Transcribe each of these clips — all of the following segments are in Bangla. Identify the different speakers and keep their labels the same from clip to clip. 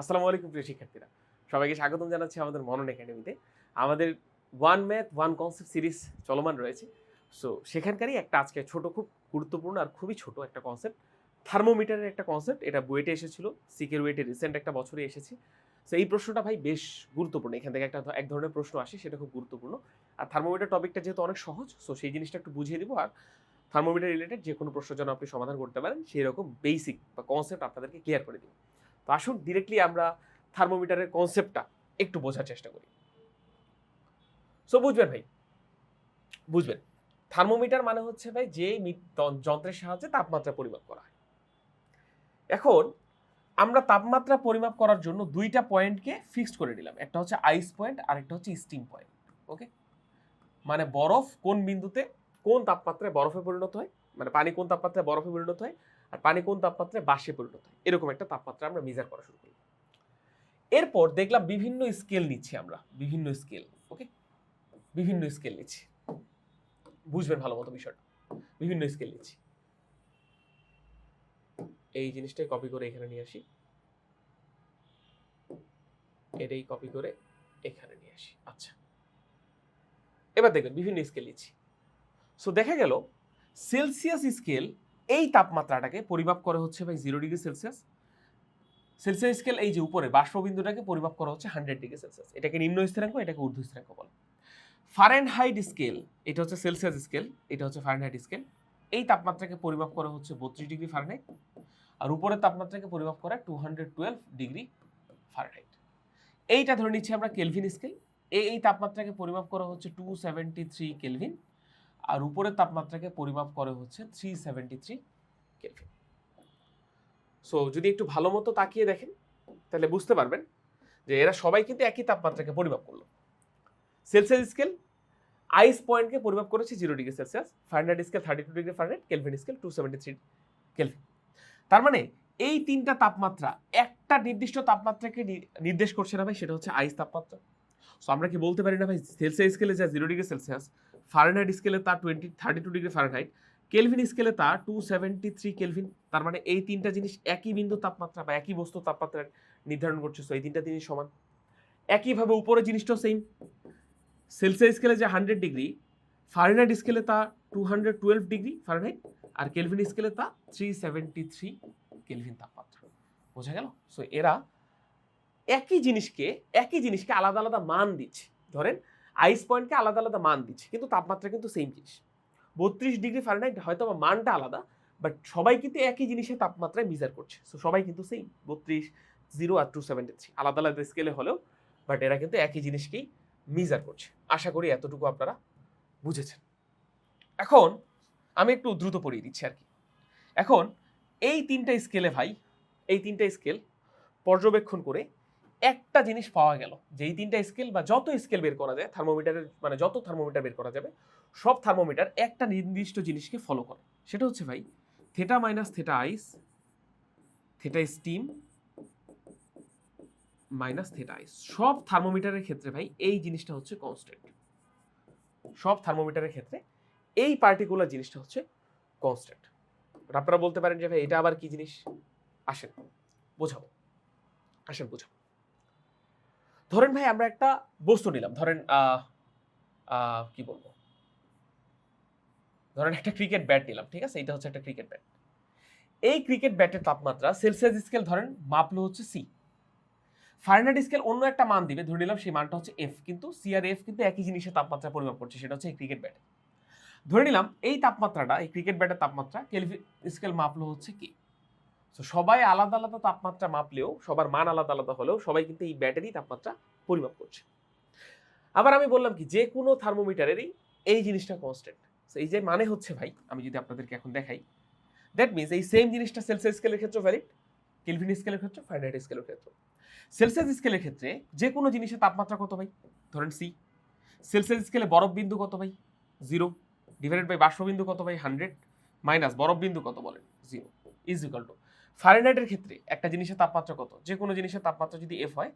Speaker 1: আসসালামু আলাইকুম প্রিয় শিক্ষার্থীরা। সবাইকে স্বাগতম জানাচ্ছি আমাদের মনন একাডেমিতে। আমাদের one math one concept series চলমান রয়েছে। সো সেখানকারই একটা আজকে ছোট, খুব গুরুত্বপূর্ণ আর খুবই ছোট একটা কনসেপ্ট থার্মোমিটারের একটা কনসেপ্ট এটা বুয়েটে এসেছিল সিকের ওয়েটে রিসেন্ট একটা বছরে এসেছে। সো এই প্রশ্নটা ভাই বেশ গুরুত্বপূর্ণ। এখান থেকে একটা এক ধরনের প্রশ্ন আসে, সেটা খুব গুরুত্বপূর্ণ। আর থার্মোমিটার টপিকটা যেহেতু অনেক সহজ সো সেই জিনিসটা একটু বুঝিয়ে দিব। আর থার্মোমিটার রিলেটেড যে কোনো প্রশ্ন যেন আপনি সমাধান করতে পারেন সেই রকম বেসিক বা কনসেপ্ট আপনাদেরকে ক্লিয়ার করে দিব। তো আসুন ডিরেক্টলি আমরা থার্মোমিটারের কনসেপ্টটা একটু বোঝার চেষ্টা করি। সো বুঝবেন ভাই? বুঝবেন। থার্মোমিটার মানে হচ্ছে ভাই যে যন্ত্রের সাহায্যে তাপমাত্রা পরিমাপ করা হয়। এখন আমরা তাপমাত্রা পরিমাপ করার জন্য দুইটা পয়েন্টকে ফিক্সড করে নিলাম। একটা হচ্ছে আইস পয়েন্ট আর একটা হচ্ছে স্টিম পয়েন্ট ওকে মানে বরফ কোন বিন্দুতে কোন তাপমাত্রায় বরফে পরিণত হয়? মানে পানি কোন তাপমাত্রায় বরফে পরিণত হয়? আর পানি কোন তাপমাত্রায়? বাসে পরিণত হয়। এরকম একটা তাপমাত্রা আমরা মেজার করা শুরু করি। এরপর দেখলাম বিভিন্ন স্কেল নিচ্ছি আমরা। বিভিন্ন স্কেল ওকে বিভিন্ন স্কেল নিচ্ছি। বুঝবেন ভালো মতো বিষয়টা। বিভিন্ন স্কেল নিচ্ছি। এই জিনিসটাই কপি করে এখানে নিয়ে আসি। এটাই কপি করে এখানে নিয়ে আসি। আচ্ছা। এবার দেখবেন বিভিন্ন স্কেল নিচ্ছি। সো দেখা গেল সেলসিয়াস স্কেল এই তাপমাত্রাটাকে পরিমাপ করা হচ্ছে ভাই zero degree Celsius Celsius scale এই যে উপরে, বাষ্পবিন্দুটাকে পরিমাপ করা হচ্ছে হান্ড্রেড ডিগ্রি সেলসিয়াস এটাকে নিম্ন স্থিরাঙ্ক, এটাকে ঊর্ধ্ব স্থিরাঙ্ক বলে। ফারেনহাইট স্কেল এটা হচ্ছে সেলসিয়াস স্কেল এটা হচ্ছে ফারেনহাইট স্কেল এই তাপমাত্রাকে পরিমাপ করা হচ্ছে বত্রিশ ডিগ্রি ফারেনহাইট আর উপরের তাপমাত্রাকে পরিমাপ করা two hundred twelve degree Fahrenheit এইটা ধরে নিচ্ছি আমরা কেলভিন স্কেল এই এই তাপমাত্রাকে পরিমাপ করা হচ্ছে টু সেভেন্টি থ্রি কেলভিন আর উপরের তাপমাত্রাকে পরিমাপ করে হচ্ছে three seventy three Kelvin so যদি একটু ভালো মতো তাকিয়ে দেখেন, তাহলে বুঝতে পারবেন যে এরা সবাই কিন্তু একই তাপমাত্রাকে পরিমাপ করল। সেলসিয়াস স্কেল আইস পয়েন্টকে পরিমাপ করেছে zero degree Celsius Fahrenheit scale thirty two degree Fahrenheit Kelvin scale two seventy three Kelvin তার মানে এই তিনটা তাপমাত্রা, একটা নির্দিষ্ট তাপমাত্রাকে নির্দেশ করছে না ভাই, সেটা হচ্ছে আইস তাপমাত্রা। সো আমরা কি বলতে পারি না ভাই সেলসিয়াস স্কেলে যা জিরো ডিগ্রি সেলসিয়াস ফারেনহাইট স্কেলে তা twenty thirty two degree Fahrenheit Kelvin স্কেলে তা টু সেভেন্টি থ্রি কেলভিন তার মানে এই তিনটা জিনিস একই বিন্দু তাপমাত্রা বা একই বস্তু তাপমাত্রা নির্ধারণ করছে। সো এই তিনটা জিনিস সমান। একইভাবে উপরে জিনিসটাও সেম সেলসিয়াস স্কেলে যে হান্ড্রেড ডিগ্রি ফারেনহাইট স্কেলে তা two hundred twelve degree Fahrenheit আর কেলভিন স্কেলে তা থ্রি সেভেন্টি থ্রি কেলভিন তাপমাত্রা। বোঝা গেল? সো এরা একই জিনিসকে একই জিনিসকে আলাদা আলাদা মান দিচ্ছে। ধরেন আইস পয়েন্টকে আলাদা আলাদা মান দিচ্ছে, কিন্তু তাপমাত্রা কিন্তু সেম জিনিস। বত্রিশ ডিগ্রি ফারেনহাইট হয়তো বা মানটা আলাদা বাট সবাই কিন্তু একই জিনিসের তাপমাত্রায় মিজার করছে। সো সবাই কিন্তু সেম বত্রিশ জিরো আর টু সেভেন্টি থ্রি আলাদা আলাদা স্কেলে হলেও বাট এরা কিন্তু একই জিনিসকেই মিজার করছে। আশা করি এতটুকু আপনারা বুঝেছেন। এখন, আমি একটু দ্রুত পড়িয়ে দিচ্ছি আর কি। এখন, এই তিনটা স্কেলে ভাই, এই তিনটা স্কেল পর্যবেক্ষণ করে একটা জিনিস পাওয়া গেল। যে এই তিনটা স্কেল বা যত স্কেল বের করা যায় থার্মোমিটারের মানে যত থার্মোমিটার বের করা যাবে, সব থার্মোমিটার একটা নির্দিষ্ট জিনিসকে ফলো করে। সেটা হচ্ছে ভাই theta minus theta ice theta steam minus theta ice সব থার্মোমিটারের ক্ষেত্রে ভাই, এই জিনিসটা হচ্ছে কনস্ট্যান্ট সব থার্মোমিটারের ক্ষেত্রে এই পার্টিকুলার জিনিসটা হচ্ছে কনস্ট্যান্ট আপনারা বলতে পারেন যে ভাই, এটা আবার কি জিনিস? আসেন, বোঝাবো। আসেন, বোঝাবো। ধরেন ভাই, আমরা একটা বস্তু নিলাম। ধরেন কি বলব? ধরেন একটা ক্রিকেট ব্যাট নিলাম, ঠিক আছে? এটা হচ্ছে একটা ক্রিকেট ব্যাট এই ক্রিকেট ব্যাটের তাপমাত্রা সেলসিয়াস স্কেল ধরেন মাপলো হচ্ছে সি ফারেনহাইট স্কেল অন্য একটা মান দিবে, ধরে নিলাম সেই মানটা হচ্ছে এফ কিন্তু সি আর এফ কিন্তু একই জিনিসের তাপমাত্রা পরিমাপ করছে, সেটা হচ্ছে এই ক্রিকেট ব্যাটে ধরে নিলাম এই তাপমাত্রাটা, এই ক্রিকেট ব্যাটের তাপমাত্রা কেলভি স্কেল মাপলো হচ্ছে কি? তো সবাই আলাদা আলাদা তাপমাত্রা মাপলেও, সবার মান আলাদা আলাদা হলেও সবাই কিন্তু এই ব্যাটারি তাপমাত্রা পরিমাপ করছে। আবার আমি বললাম কি, যে কোনো থার্মোমিটারেরই এই জিনিসটা কনস্ট্যান্ট এই যে মানে হচ্ছে ভাই, আমি যদি আপনাদেরকে এখন দেখাই দ্যাট মিনস এই সেম জিনিসটা সেলসিয়াস স্কেলের ক্ষেত্রে ভ্যালিড কেলভিন স্কেলের ক্ষেত্রে ফারেনহাইট স্কেলের ক্ষেত্রে সেলসিয়াস স্কেলের ক্ষেত্রে যে কোনো জিনিসের তাপমাত্রা কত ভাই? ধরেন সি সেলসিয়াস স্কেলে বরফ বিন্দু কত ভাই? জিরো ডিভাইডেড বাই বাষ্পবিন্দু কত ভাই? হান্ড্রেড মাইনাস বরফ বিন্দু কত বলেন জিরো ইজ ইকাল টু ফারেনহাইটের ক্ষেত্রে একটা জিনিসের তাপমাত্রা কত? যে কোনো জিনিসের তাপমাত্রা যদি এফ হয়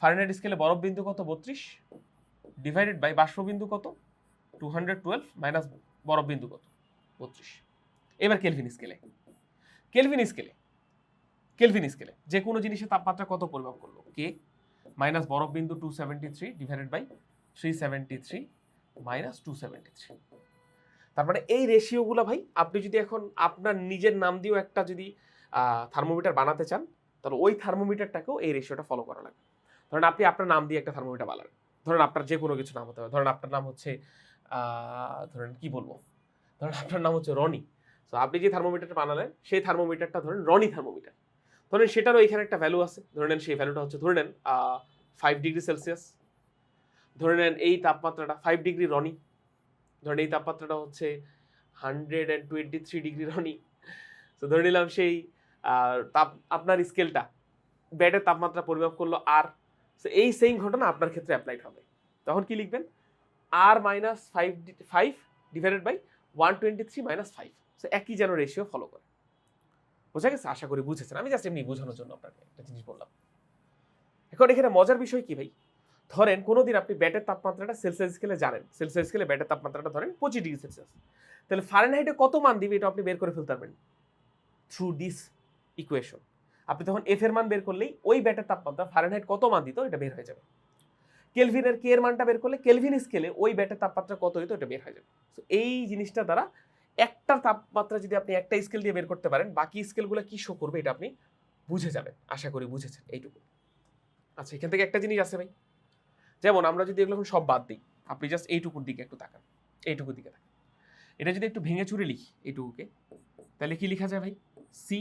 Speaker 1: ফারেনহাইট স্কেলে বরফ বিন্দু কত? বত্রিশ। ডিভাইডেড বাই বাষ্পবিন্দু কত? টু হান্ড্রেড টুয়েলভ মাইনাস বরফ বিন্দু কত? বত্রিশ। এবার কেলভিন স্কেলে কেলভিন স্কেলে কেলভিন স্কেলে যে কোনো জিনিসের তাপমাত্রা কত পরিমাপ করল? কে মাইনাস বরফ বিন্দু two seventy three divided by three seventy three minus two seventy three তার মানে এই রেশিওগুলো ভাই, আপনি যদি এখন আপনার নিজের নাম দিয়েও একটা যদি থার্মোমিটার বানাতে চান, তাহলে ওই থার্মোমিটারটাকেও এই রেশিওটা ফলো করা লাগবে। ধরেন আপনি আপনার নাম দিয়ে একটা থার্মোমিটার বানালেন ধরেন আপনার যে কোনো কিছু নাম হতে হবে ধরেন আপনার নাম হচ্ছে ধরেন কি বলব? ধরেন আপনার নাম হচ্ছে রনি। তো আপনি যে থার্মোমিটারটা বানালেন, সেই থার্মোমিটারটা ধরেন রনি থার্মোমিটার ধরেন সেটারও এখানে একটা ভ্যালু আছে। ধরে নেন সেই ভ্যালুটা হচ্ছে, ধরে নেন ফাইভ ডিগ্রি সেলসিয়াস ধরে নেন এই তাপমাত্রাটা ফাইভ ডিগ্রি রনি। ধরেন এই তাপমাত্রাটা হচ্ছে hundred and twenty three degree Roni. তো ধরে নিলাম সেই তাপ, আপনার স্কেলটা ব্যাটের তাপমাত্রা পরিমাপ করল আর তো এই সেম ঘটনা আপনার ক্ষেত্রে অ্যাপ্লাইড হবে। তখন কি লিখবেন? আর minus five five divided by one twenty three minus five so একই যেন রেশিও ফলো করে। বোঝা গেছে? আশা করি বুঝেছেন। আমি জাস্ট এমনি বোঝানোর জন্য আপনাকে একটা জিনিস বললাম। এখন এখানে মজার বিষয় কি ভাই? ধরেন কোনোদিন আপনি ব্যাটের তাপমাত্রাটা সেলসিয়াস স্কেলে জানেন। সেলসিয়াস স্কেলে ব্যাটের তাপমাত্রাটা ধরেন পঁচিশ ডিগ্রি সেলসিয়াস। তাহলে ফারেনহাইটে কত মান দিবে এটা আপনি বের করে ফেলতে পারবেন? থ্রু দিস ইকুয়েশন আপনি তখন এফ এর মান বের করলেই ওই ব্যাটের তাপমাত্রা ফারেনহাইট কত মান দিত, এটা বের হয়ে যাবে। কেলভিনের কে এর মানটা বের করলে কেলভিন স্কেলে ওই ব্যাটের তাপমাত্রা কত হইতো এটা বের হয়ে যাবে। তো এই জিনিসটা দ্বারা একটা তাপমাত্রা যদি আপনি একটা স্কেল দিয়ে বের করতে পারেন, বাকি স্কেলগুলো কি শো করবে এটা আপনি বুঝে যাবেন। আশা করি বুঝেছেন এইটুকু। আচ্ছা এখান থেকে একটা জিনিস আছে ভাই। যেমন আমরা যদি এগুলো সব বাদ দিই, আপনি জাস্ট এইটুকুর দিকে একটু তাকান। এইটুকুর দিকে তাকান। এটা যদি একটু ভেঙে চুরে লিখি এইটুকুকে, তাহলে কি লেখা যায় ভাই? সি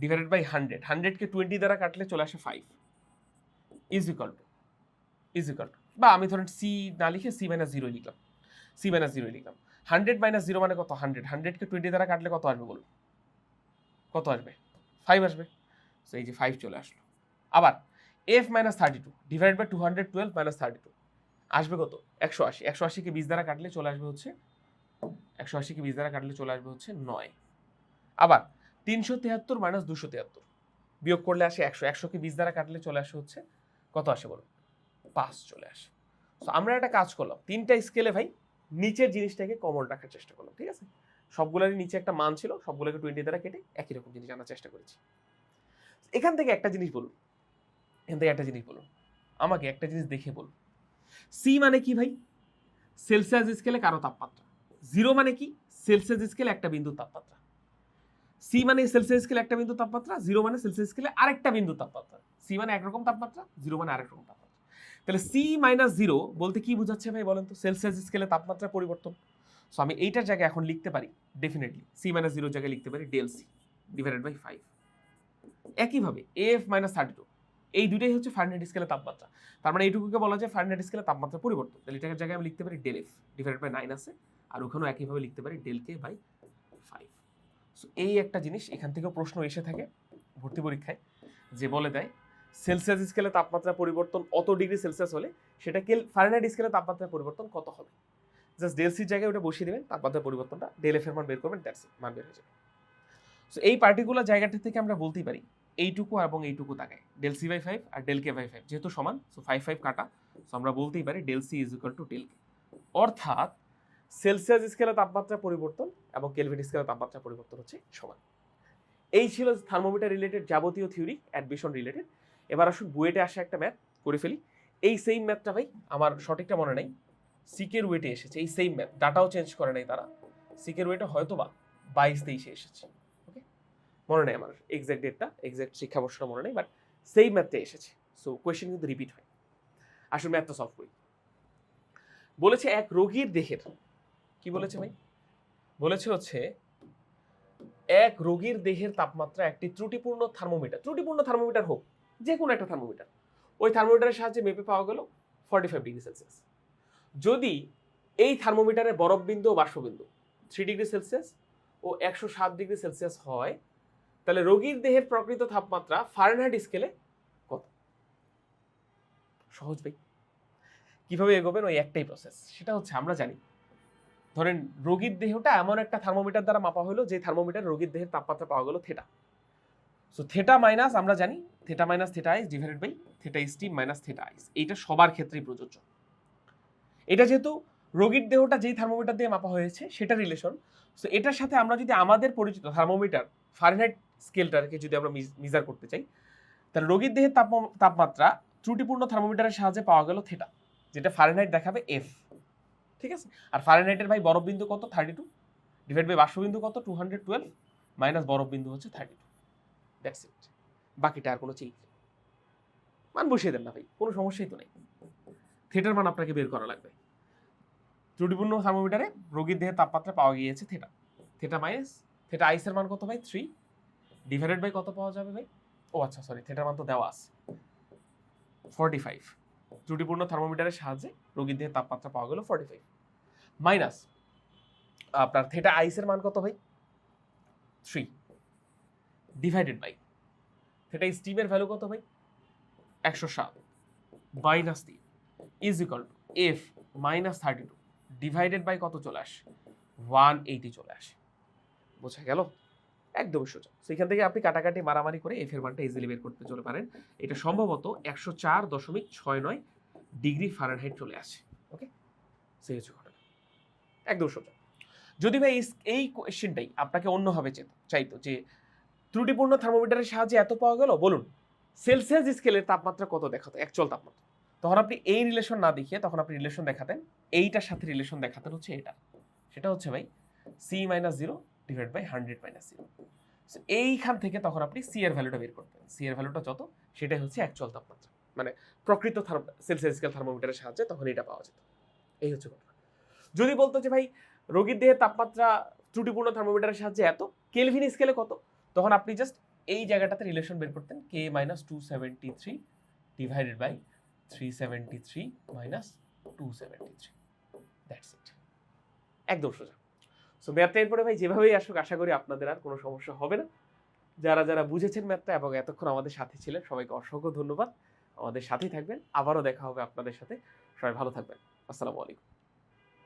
Speaker 1: ডিভাইডেড বাই হান্ড্রেড হান্ড্রেডকে টোয়েন্টি দ্বারা কাটলে চলে আসে five is equal to is equal to বা আমি ধরেন সি না লিখে সি মাইনাস জিরো লিখলাম। সি মাইনাস জিরো লিখলাম। হান্ড্রেড মাইনাস জিরো মানে কত? হান্ড্রেড হান্ড্রেডকে টোয়েন্টি দ্বারা কাটলে কত আসবে বলুন? কত আসবে? ফাইভ আসবে। সো এই যে ফাইভ চলে আসলো। আবার F minus thirty two divide by two hundred twelve minus thirty two আসবে কত? একশো আশি। একশো আশিকে বিশ দ্বারা কাটলে চলে আসবে হচ্ছে, একশো আশিকে বিশ দ্বারা কাটলে চলে আসবে হচ্ছে নয়। আবার তিনশো তেহাত্তর মাইনাস দুশো তেহাত্তর বিয়োগ করলে আসে একশো। একশোকে বিশ দ্বারা কাটলে চলে আসে হচ্ছে কত আসে বলুন? পাঁচ চলে আসে। তো আমরা একটা কাজ করলাম। তিনটা স্কেলে ভাই নিচের জিনিসটাকে কমন রাখার চেষ্টা করলাম, ঠিক আছে? সবগুলোরই নিচে একটা মান ছিল, সবগুলোকে টোয়েন্টি দ্বারা কেটে একই রকম জিনিস আনার চেষ্টা করেছি। এখান থেকে একটা জিনিস বলুন। এখান থেকে একটা জিনিস বলুন। আমাকে একটা জিনিস দেখে বলুন। সি মানে কি ভাই? সেলসিয়াস স্কেলে কারও তাপমাত্রা। জিরো মানে কি? সেলসিয়াস স্কেলে একটা বিন্দু তাপমাত্রা। সি মানে সেলসিয়াস স্কেলে একটা বিন্দু তাপমাত্রা জিরো মানে সেলসিয়াস স্কেলে আরেকটা বিন্দু তাপমাত্রা। সি মানে একরকম তাপমাত্রা জিরো মানে আরেক রকম তাপমাত্রা। তাহলে সি মাইনাস জিরো বলতে কি বোঝাচ্ছে ভাই বলেন তো? সেলসিয়াস স্কেলে তাপমাত্রা পরিবর্তন। সো আমি এইটার জায়গায় এখন লিখতে পারি ডেফিনেটলি সি মাইনাস জিরোর জায়গায় লিখতে পারি del C divided by five একইভাবে এফ মাইনাস থার্টি টু এই দুটাই হচ্ছে ফারেনহাইট স্কেলে তাপমাত্রা। তার মানে এইটুকুকে বলা যায় ফারেনহাইট স্কেলে তাপমাত্রা পরিবর্তন। তাহলে এটার জায়গায় আমি লিখতে পারি del F divided by nine আছে, আর ওখানেও একইভাবে লিখতে পারি del K by five so এই একটা জিনিস এখান থেকেও প্রশ্ন এসে থাকে ভর্তি পরীক্ষায়, যে বলে দেয় সেলসিয়াস স্কেলে তাপমাত্রা পরিবর্তন অত ডিগ্রি সেলসিয়াস হলে সেটা কেল ফারেনহাইট স্কেলে তাপমাত্রা পরিবর্তন কত হবে? জাস্ট ডেল সির জায়গায় ওটা বসিয়ে দেবেন তাপমাত্রা পরিবর্তনটা ডেল এফ এর মান বের করবেন দ্যাটস মান বের হয়ে যাবে। সো এই পার্টিকুলার জায়গাটা থেকে আমরা বলতেই পারি, এইটুকু এবং এইটুকু তাকায় ডেল সি বাই ফাইভ আর ডেল কে বাই ফাইভ যেহেতু সমান সো ফাইভ ফাইভ কাটা সো আমরা বলতেই পারি del C is equal to del K অর্থাৎ সেলসিয়াস স্কেলে তাপমাত্রা পরিবর্তন এবং কেলভিন স্কেলে তাপমাত্রা পরিবর্তন হচ্ছে সমান। এই ছিল থার্মোমিটার রিলেটেড যাবতীয় থিওরি অ্যাডমিশন রিলেটেড এবার আসুন বুয়েটে আসা একটা ম্যাথ করে ফেলি। এই সেম ম্যাথটা ভাই আমার সঠিকটা মনে নেই। সিকের ওয়েটে এসেছে, এই সেম ম্যাথ ডাটাও চেঞ্জ করে নাই তারা। সিকের ওয়েটে হয়তো বা বাইশ তেইশে এসেছে ওকে মনে নেই আমার এক্সাক্ট ডেটটা এক্সাক্ট শিক্ষাবর্ষটা মনে নেই বাট সেই ম্যাথটা এসেছে। সো কোয়েশ্চেন কিন্তু রিপিট হয়। আসলে ম্যাথটা সলভ করি। বলেছে এক রোগীর দেহের কি বলেছে ভাই? বলেছে হচ্ছে এক রোগীর দেহের তাপমাত্রা একটি ত্রুটিপূর্ণ থার্মোমিটার ত্রুটিপূর্ণ থার্মোমিটার হোক যে কোনো একটা থার্মোমিটার ওই থার্মোমিটারের সাহায্যে মেপে পাওয়া গেল ফর্টি ফাইভ ডিগ্রি সেলসিয়াস যদি এই থার্মোমিটারে বরফবিন্দু ও বাষ্পবিন্দু থ্রি ডিগ্রি সেলসিয়াস ও একশো সাত ডিগ্রি সেলসিয়াস হয় তাহলে রোগীর দেহের প্রকৃত তাপমাত্রা ফারেনহাইট স্কেলে কত? সহজ ভাই। কীভাবে এগোবেন? ওই একটাই প্রসেস সেটা হচ্ছে আমরা জানি ধরেন রোগীর দেহটা এমন একটা থার্মোমিটার দ্বারা মাপা হলো যে থার্মোমিটার রোগীর দেহের তাপমাত্রা পাওয়া গেল থেটা সো থেটা মাইনাস আমরা জানি theta minus theta ice divided by theta ইস টি মাইনাস থেটা আইস এইটা সবার ক্ষেত্রেই প্রযোজ্য। এটা যেহেতু রোগীর দেহটা যেই থার্মোমিটার দিয়ে মাপা হয়েছে, সেটা রিলেশন সো এটার সাথে আমরা যদি আমাদের পরিচিত থার্মোমিটার ফারেনহাইট স্কেলটাকে যদি আমরা মিজার করতে চাই, তাহলে রোগীর দেহের তাপ তাপমাত্রা ত্রুটিপূর্ণ থার্মোমিটারের সাহায্যে পাওয়া গেল থেটা যেটা ফারেনহাইট দেখাবে এফ ঠিক আছে? আর ফারেনহাইটের ভাই বরফ বিন্দু কত? থার্টি টু ডিভাইড বাই বাষ্পবিন্দু কত? টু হান্ড্রেড টুয়েলভ মাইনাস বরফ বিন্দু হচ্ছে থার্টি টু দ্যাটস ইট বাকিটা আর কোনো চেঞ্জ মান বসিয়ে দেন না ভাই, কোনো সমস্যাই তো নেই। থিয়েটার মান আপনাকে বের করা লাগবে। ত্রুটিপূর্ণ থার্মোমিটারে রোগীর দেহে তাপমাত্রা পাওয়া গিয়েছে থেটা থেটা মাইনাস থেটা আইসের মান কত ভাই? থ্রি ডিভাইডেড বাই কত পাওয়া যাবে ভাই? ও আচ্ছা সরি থেটার মান তো দেওয়া আছে। ফর্টি ফাইভ ত্রুটিপূর্ণ থার্মোমিটারের সাহায্যে রোগীর দেহে তাপমাত্রা পাওয়া গেল ফর্টি ফাইভ মাইনাস আপনার থেটা আইসের মান কত ভাই? থ্রি ডিভাইডেড বাই থেটা স্টিমের ভ্যালু কত ভাই? একশো সাত. মাইনাস তিন is equal to F minus thirty two divided by কত চলে আসে? ওয়ান এইটি চলে আসে। বোঝা গেল? একদমই সোজা। সেখান থেকে আপনি কাটাকাটি, মারামারি করে এফ এর মানটা ইজিলি বের করতে চলে পারেন। এটা সম্ভবত একশো চার দশমিক ছয় নয় ডিগ্রি ফারেনহাইট চলে আসে। ওকে সেই হচ্ছে ঘটনা। একদম সোজা। যদি ভাই এই- এই কোয়েশ্চেনটাই আপনাকে অন্যভাবে চেত চাইতো যে, ত্রুটিপূর্ণ থার্মোমিটারের সাহায্যে এত পাওয়া গেল? বলুন সেলসিয়াস স্কেলের তাপমাত্রা কত দেখাতো? অ্যাকচুয়াল তাপমাত্রা। তখন আপনি এই রিলেশন না দেখিয়ে তখন আপনি রিলেশন দেখাতেন। এইটার সাথে রিলেশন দেখাতেন হচ্ছে এটা। সেটা হচ্ছে ভাই C minus zero divide by hundred minus zero এইখান থেকে তখন আপনি সি এর ভ্যালুটা বের করতেন সি এর ভ্যালুটা যত, সেটাই হচ্ছে অ্যাকচুয়াল তাপমাত্রা। মানে প্রকৃত সেলসিয়াস স্কেল থার্মোমিটারের সাহায্যে তখন এটা পাওয়া যেত। এই হচ্ছে ঘটনা যদি বলতো যে ভাই, রোগীর দেহের তাপমাত্রা ত্রুটিপূর্ণ থার্মোমিটারের সাহায্যে এত কেলভিন স্কেলে কত? তখন আপনি জাস্ট এই জায়গাটাতে রিলেশন বের করতেন K minus two seventy three divided by three seventy three minus two seventy three that's it একদম সোজা। সো ম্যাথটা এরপরে ভাই যেভাবেই আসুক, আশা করি আপনাদের আর কোনো সমস্যা হবে না। যারা যারা বুঝেছেন ম্যাথটা এবং এতক্ষণ আমাদের সাথে ছিলেন, সবাইকে অসংখ্য ধন্যবাদ। আমাদের সাথেই থাকবেন। আবারও দেখা হবে আপনাদের সাথে। সবাই ভালো থাকবেন। আসসালামু আলাইকুম।